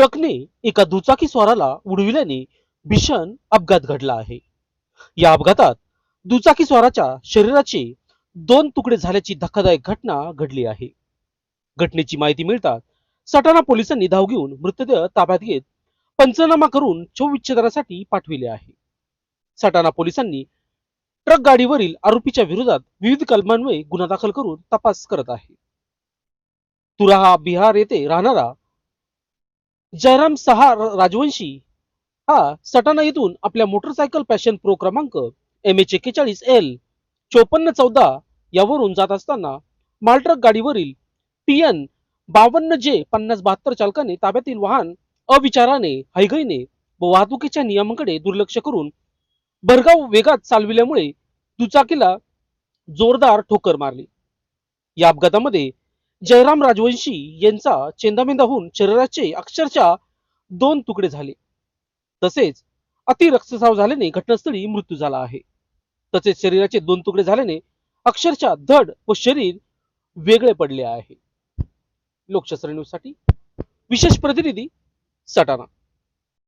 ट्रकने एका दुचाकी स्वाराला उडविल्याने भीषण अपघात घडला आहे. या अपघातात दुचाकी स्वाराच्या शरीराचे दोन तुकडे झाल्याची धक्कादायक घटना घडली आहे. घटनेची माहिती मिळताच सटाणा पोलिसांनी धाव घेऊन मृतदेह ताब्यात घेत पंचनामा करून शवविच्छेदनासाठी पाठविले आहे. सटाणा पोलिसांनी ट्रक गाडीवरील आरोपीच्या विरोधात विविध कलमांमुळे गुन्हा दाखल करून तपास करत आहे. तुराहा बिहार येथे राहणारा जयराम सहा राजवंशी. हा सटाणा येथून आपल्या मोटरसायकल पॅशन प्रो क्रमांक एम एच एक्केचाळीस एल चोपन्न चौदा यावरून जात असताना मालट्रक गाडीवरील टी एन बावन्न जे पन्नास बहात्तर चालकाने ताब्यातील वाहन अविचाराने हैगईने व वाहतुकीच्या नियमांकडे दुर्लक्ष करून भरगाव वेगात चालविल्यामुळे दुचाकीला जोरदार ठोकर मारली. या अपघातामध्ये जयराम राजवंशी यांचा चेंदामेंदा होऊन शरीराचे अक्षरशः दोन तुकडे झाले. तसेच अतिरक्तसाव झाल्याने घटनास्थळी मृत्यू झाला आहे. तसेच शरीराचे दोन तुकडे झाल्याने अक्षरशः धड व शरीर वेगळे पडले आहे. लोकशास्त्र न्यूजसाठी विशेष प्रतिनिधी सटाणा.